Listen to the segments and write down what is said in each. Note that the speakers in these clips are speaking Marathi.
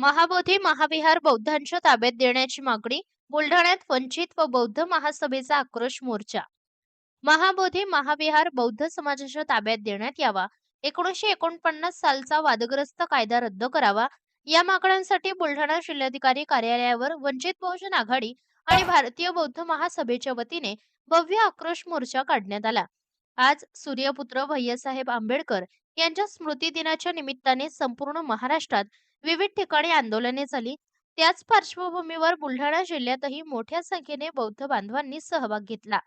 महाबोधी महाविहार बौद्धांच्या ताब्यात देण्याची मागणी बुलढाण्यात वंचित व बौद्ध महासभेचा आक्रोश मोर्चा. महाबोधी महाविहार बौद्ध समाजाच्या ताब्यात देण्यात यावा एकोणीसशे एकोणपन्नास सालचा वादग्रस्त कायदा रद्द करावा या मागण्यांसाठी बुलढाणा जिल्हाधिकारी कार्यालयावर वंचित बहुजन आघाडी आणि भारतीय बौद्ध महासभेच्या वतीने भव्य आक्रोश मोर्चा काढण्यात आला. आज सूर्यपुत्र भैयासाहेब आंबेडकर यांच्या स्मृती दिनाच्या निमित्ताने संपूर्ण महाराष्ट्रात विविध ठिकाणी आंदोलने झाली. त्याच पार्श्वभूमीवर बुलढाणा जिल्ह्यातही मोठ्या संख्येने बौद्ध बांधवांनी सहभाग घेतला.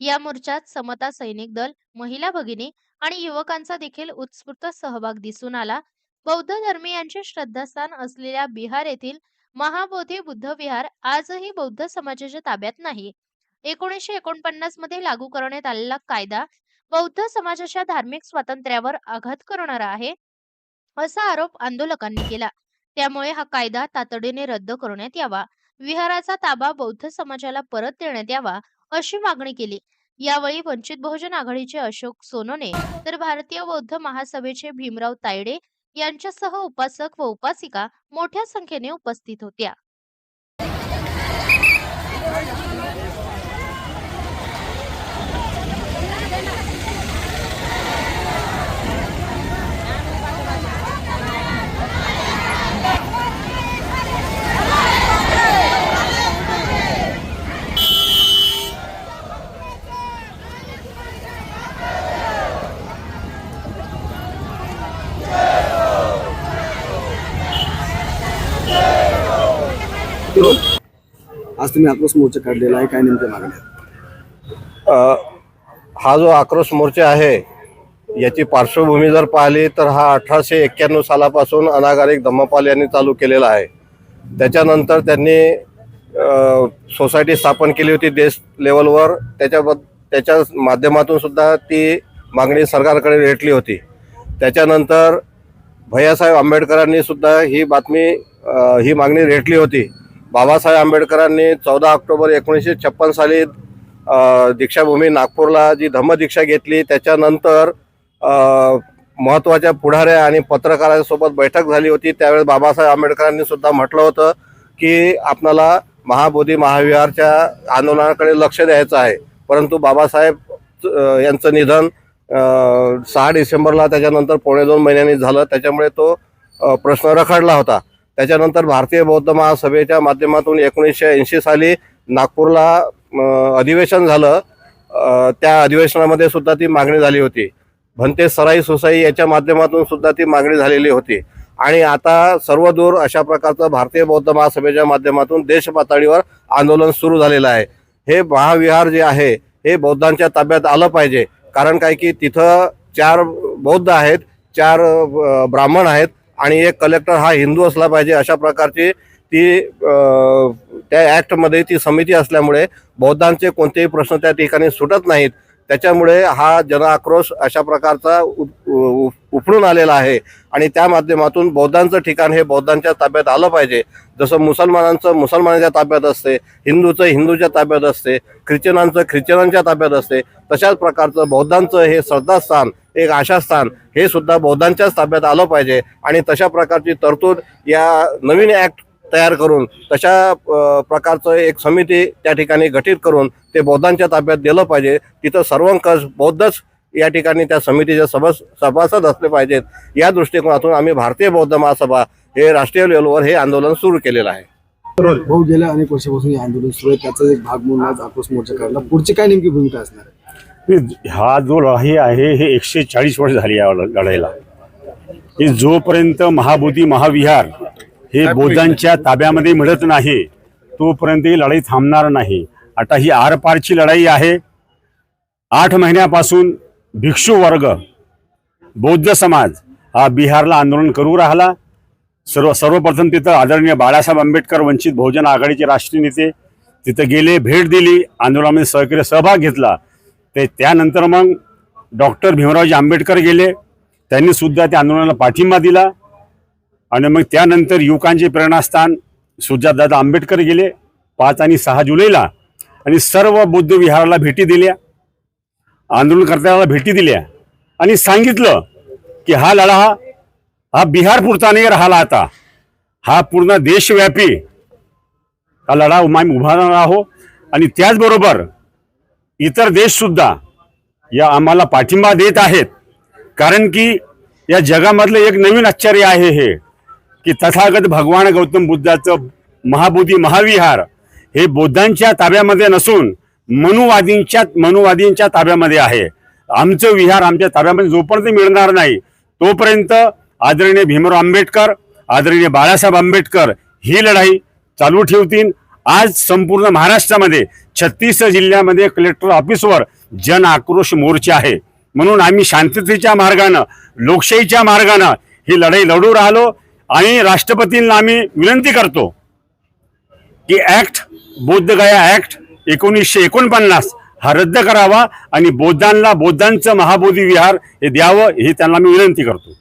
या मोर्चात समता सैनिक दल महिला भगिनी आणि युवकांचा देखील उत्स्फूर्त सहभाग दिसून आला. बौद्ध धर्मीयांचे श्रद्धास्थान असलेल्या बिहार येथील महाबोधी बुद्ध विहार आजही बौद्ध समाजाच्या ताब्यात नाही. एकोणीसशे एकोणपन्नासमध्ये लागू करण्यात आलेला कायदा बौद्ध समाजाच्या धार्मिक स्वातंत्र्यावर आघात करणारा आहे. असा आरोप आंदोलकांनी केला. त्यामुळे हा कायदा तातडीने रद्द करण्यात यावा. विहाराचा ताबा बौद्ध समाजाला परत देण्यात यावा अशी मागणी केली. यावेळी वंचित बहुजन आघाडीचे अशोक सोनोने तर भारतीय बौद्ध महासभेचे भीमराव तायडे यांच्यासह उपासक व उपासिका मोठ्या संख्येने उपस्थित होत्या. आज तुम्ही आक्रोश मोर्चा काढलेला आहे काय नेमक्या मागण्या हा जो आक्रोश मोर्चा आहे याची पार्श्वभूमी जर पाहिली तर हा अठराशे एक्क्याण्णव सालापासून अनागारिक धम्मपाल यांनी चालू केलेला आहे. त्याच्यानंतर त्यांनी सोसायटी स्थापन केली होती देश लेवलवर. त्याच्याबद्द त्याच्या माध्यमातून सुद्धा ती मागणी सरकारकडे रेटली होती. त्याच्यानंतर भैयासाहेब आंबेडकरांनी सुद्धा ही बातमी ही मागणी रेटली होती. बाबासाहेब आंबेडकरांनी चौदा ऑक्टोबर एकोणीसशे छप्पन साली दीक्षाभूमी नागपूरला जी धम्मदीक्षा घेतली त्याच्यानंतर महत्त्वाच्या पुढाऱ्या आणि पत्रकारांसोबत बैठक झाली होती. त्यावेळेस बाबासाहेब आंबेडकरांनी सुद्धा म्हटलं होतं की आपणाला महाबोधी महाविहारच्या आंदोलनाकडे लक्ष द्यायचं आहे. परंतु बाबासाहेब यांचं निधन सहा डिसेंबरला त्याच्यानंतर पावणे दोन महिन्यांनी झालं. त्याच्यामुळे तो प्रश्न रखडला होता. त्याच्यानंतर भारतीय बौद्ध महासभेच्या माध्यमातून एकोणीसशे ऐंशी साली नागपूरला अधिवेशन झालं. त्या अधिवेशनामध्ये सुद्धा ती मागणी झाली होती. भंते सराई सुसाई याच्या माध्यमातून सुद्धा ती मागणी झालेली होती. आणि आता सर्वदूर अशा प्रकारचं भारतीय बौद्ध महासभेच्या माध्यमातून देश पातळीवर आंदोलन सुरू झालेलं आहे. हे महाविहार जे आहे हे बौद्धांच्या ताब्यात आलं पाहिजे. कारण काय की तिथं चार बौद्ध आहेत चार ब्राह्मण आहेत. आणि एक कलेक्टर हा हिंदू असला पाहिजे अशा प्रकारची ती त्या ॲक्टमध्ये ती समिती असल्यामुळे बौद्धांचे कोणतेही प्रश्न त्या ठिकाणी सुटत नाहीत. त्याच्यामुळे हा जनआक्रोश अशा प्रकारचा उप- उ- उपडून आलेला आहे. आणि त्या माध्यमातून बौद्धांचं ठिकाण हे बौद्धांच्या ताब्यात आलं पाहिजे. जसं मुसलमानांचं मुसलमानाच्या ताब्यात असते हिंदूचं हिंदूच्या ताब्यात असते ख्रिश्चनांचं ख्रिश्चनांच्या ताब्यात असते तशाच प्रकारचं बौद्धांचं हे श्रद्धास्थान एक आशास्थान. हे सुद्धा बौद्धांच्याच ताब्यात आलं पाहिजे. आणि तशा प्रकारची तरतूद या नवीन ॲक्ट तयार करून तशा प्रकारचं एक समिती त्या ठिकाणी गठीत करून ते बौद्धांच्या ताब्यात दिलं पाहिजे. तिथं सर्वंकष बौद्धच या ठिकाणी त्या समितीचे सभास सभासद असले पाहिजेत. या दृष्टिकोनातून आम्ही भारतीय बौद्ध महासभा हे राष्ट्रीय लेवलवर हे आंदोलन सुरू केलेलं आहे. भाऊ गेल्या अनेक वर्षापासून हे आंदोलन सुरू आहे. त्याचा एक भाग म्हणून आज आक्रोश मोर्चा काढला. पुढची काय नेमकी भूमिका असणार आहे? हा जो लढाई आहे हे एकशे चाळीस वर्ष झाली या लढाईला. हे जोपर्यंत महाबोधी महाविहार हे बौद्धांच्या ताब्यामध्ये मिळत नाही तोपर्यंत ही लढाई थांबणार नाही. आता ही आरपारची लढाई आहे. आठ महिन्यापासून भिक्षू वर्ग बौद्ध समाज हा बिहारला आंदोलन करू राहिला. सर्व सर्वप्रथम तिथं आदरणीय बाळासाहेब आंबेडकर वंचित बहुजन आघाडीचे राष्ट्रीय नेते तिथं गेले भेट दिली आंदोलनामध्ये सहकार्य सहभाग घेतला. ते त्यानंतर मग डॉक्टर भीमरावजी आंबेडकर गेले. त्यांनी सुद्धा त्या आंदोलनाला पाठिंबा दिला. आणि मग त्यानंतर युवकांचे प्रेरणास्थान सुजातदादा आंबेडकर गेले. पाच आणि सहा जुलैला आणि सर्व बुद्ध विहाराला भेटी दिल्या. आंदोलनकर्त्याला भेटी दिल्या. आणि सांगितलं की हा लढा हा बिहार पुरता नाही राहिला आता. हा पूर्ण देशव्यापी हा लढा उभा उभारणार आहो आणि त्याचबरोबर इतर देश सुद्धा या आम्हाला पाठिंबा देत आहेत. कारण की या जगामधलं एक नवीन आश्चर्य आहे हे की तथागत भगवान गौतम बुद्धाचं महाबोधी महाविहार हे बौद्धांच्या ताब्यामध्ये नसून मनुवादींच्या मनुवादींच्या ताब्यामध्ये आहे. आमचं विहार आमच्या ताब्यामध्ये जोपर्यंत मिळणार नाही तोपर्यंत आदरणीय भीमराव आंबेडकर आदरणीय बाळासाहेब आंबेडकर ही लढाई चालू ठेवतील. आज संपूर्ण महाराष्ट्रामध्ये छत्तीस जिल्ह्यामध्ये कलेक्टर ऑफिसवर जन आक्रोश मोर्चा आहे. म्हणून आम्ही शांततेच्या मार्गानं लोकशाहीच्या मार्गानं ही लढाई लढू राहिलो आणि राष्ट्रपतींना आम्ही विनंती करतो की ऍक्ट बौद्धगया ऍक्ट एकोणीसशे एकोणपन्नास हा रद्द करावा आणि बौद्धांना बौद्धांचं महाबोधी विहार हे द्यावं हे त्यांना मी विनंती करतो.